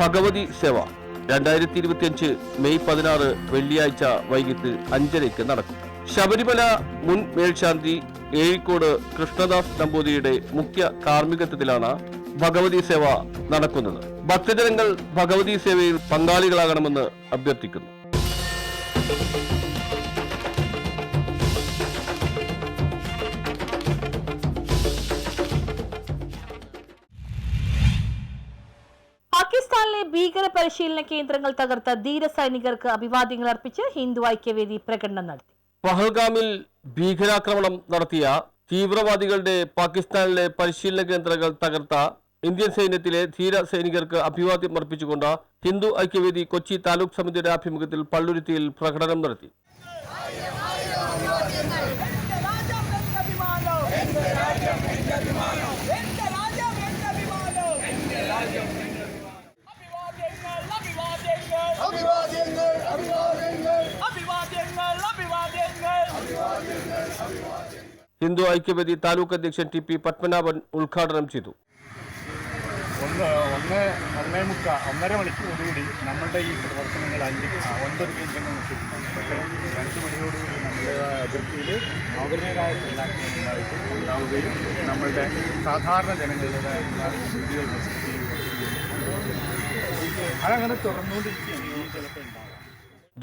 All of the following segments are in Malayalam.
ഭഗവതി സേവ രണ്ടായിരത്തി ഇരുപത്തിയഞ്ച് മെയ് പതിനാറ് വെള്ളിയാഴ്ച വൈകിട്ട് അഞ്ചരയ്ക്ക് നടക്കും. ശബരിമല മുൻ മേൽശാന്തി ഏഴിക്കോട് കൃഷ്ണദാസ് നമ്പൂതിരിയുടെ മുഖ്യ കാർമ്മികത്വത്തിലാണ് ഭഗവതി സേവ നടക്കുന്നത്. ഭക്തജനങ്ങൾ ഭഗവതി സേവയിൽ പങ്കാളികളാകണമെന്ന് അഭ്യർത്ഥിക്കുന്നു. പാകിസ്ഥാനിലെ ഭീകര പരിശീലന കേന്ദ്രങ്ങൾ തകർത്ത ധീര സൈനികർക്ക് അഭിവാദ്യങ്ങൾ അർപ്പിച്ച് ഹിന്ദു ഐക്യവേദി പ്രകടനം നടത്തി. പഹൽഗാമിൽ ഭീകരാക്രമണം നടത്തിയ തീവ്രവാദികളുടെ പാകിസ്ഥാനിലെ പരിശീലന കേന്ദ്രങ്ങൾ തകർത്ത ഇന്ത്യൻ സൈന്യത്തിലെ ധീര സൈനികർക്ക് അഭിവാദ്യം അർപ്പിച്ചുകൊണ്ട് ഹിന്ദു ഐക്യവേദി കൊച്ചി താലൂക്ക് സമിതിയുടെ ആഭിമുഖ്യത്തിൽ പള്ളുരുത്തിയിൽ പ്രകടനം നടത്തി. ഹിന്ദു ഐക്യവേദി താലൂക്ക് അധ്യക്ഷൻ ടി പി പത്മനാഭൻ ഉദ്ഘാടനം ചെയ്തു. ഒന്ന് ഒന്ന് ഒന്നേ മുക്ക ഒന്നര മണിക്കൂറുകൂടി നമ്മളുടെ ഈ പ്രവർത്തനങ്ങൾ അഞ്ച് ഒൻപത് കേന്ദ്രങ്ങൾ പക്ഷേ രണ്ട് മണിയോടുകൂടി നമ്മുടെ അതിർത്തിയിൽ അവരുടേതായ പിന്നാക്കമായിട്ട് ഉണ്ടാവുകയും നമ്മളുടെ സാധാരണ ജനങ്ങളുടേതായ നശിപ്പിക്കുകയും അതങ്ങനെ തുറന്നുകൊണ്ടിരിക്കുകയാണ്. ചിലപ്പോൾ ഉണ്ടാകാം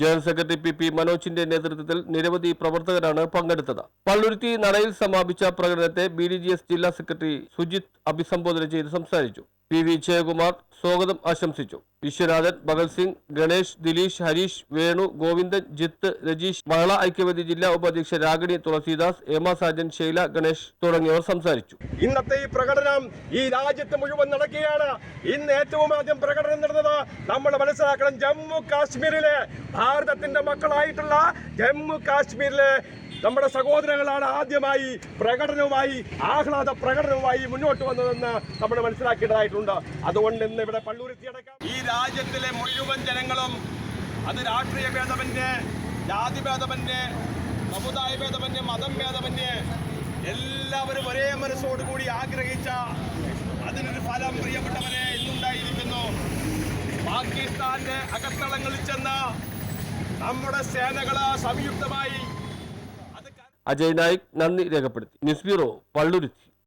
ജനറൽ സെക്രട്ടറി പി പി മനോജിന്റെ നേതൃത്വത്തിൽ നിരവധി പ്രവർത്തകരാണ് പങ്കെടുത്തത്. പള്ളുരുത്തി നടയിൽ സമാപിച്ച പ്രകടനത്തെ ബി ജില്ലാ സെക്രട്ടറി സുജിത് അഭിസംബോധന ചെയ്ത് സംസാരിച്ചു. പി വി ജയകുമാർ സ്വാഗതം ആശംസിച്ചു. വിശ്വനാഥൻ ഭഗത് സിംഗ് ഗണേഷ് ദിലീഷ് ഹരീഷ് വേണു ഗോവിന്ദൻ ജിത്ത് രജീഷ് മഹിളാ ഐക്യവേദി ജില്ലാ ഉപാധ്യക്ഷ രാഗിണി തുളസീദാസ് എമ സാജൻ ശൈല ഗണേഷ് തുടങ്ങിയവർ സംസാരിച്ചു. ഇന്നത്തെ ഈ പ്രകടനം ഈ രാജ്യത്ത് മുഴുവൻ നടക്കുകയാണ്. ഇന്ന് ഏറ്റവും ആദ്യം പ്രകടനം നടന്നത് നമ്മൾ മനസ്സിലാക്കണം ജമ്മു കാശ്മീരിലെ ഭാരതത്തിന്റെ മക്കളായിട്ടുള്ള ജമ്മു കാശ്മീരിലെ നമ്മുടെ സഹോദരങ്ങളാണ് ആദ്യമായി പ്രകടനവുമായി ആഹ്ലാദ പ്രകടനവുമായി മുന്നോട്ട് വന്നതെന്ന് നമ്മൾ മനസ്സിലാക്കേണ്ടതായിട്ടുണ്ട്. അതുകൊണ്ട് ഇന്ന് ഇവിടെ പള്ളൂരെത്തിയടക്കാം ഈ രാജ്യത്തിലെ മുഴുവൻ ജനങ്ങളും അത് രാഷ്ട്രീയ ഭേദമന്യേ ജാതി ഭേദമന്യേ സമുദായ ഭേദമന്യേ മതം ഭേദമന്യേ എല്ലാവരും ഒരേ മനസ്സോടുകൂടി ആഗ്രഹിച്ച അതിനൊരു ഫലം പ്രിയപ്പെട്ടവരെ ഇന്നുണ്ടായിരിക്കുന്നു. പാകിസ്ഥാന്റെ അകത്തളങ്ങളിൽ ചെന്ന നമ്മുടെ സേനകൾ സംയുക്തമായി അജയ് നായിക് നന്ദി രേഖപ്പെടുത്തി. News bureau Palluruthy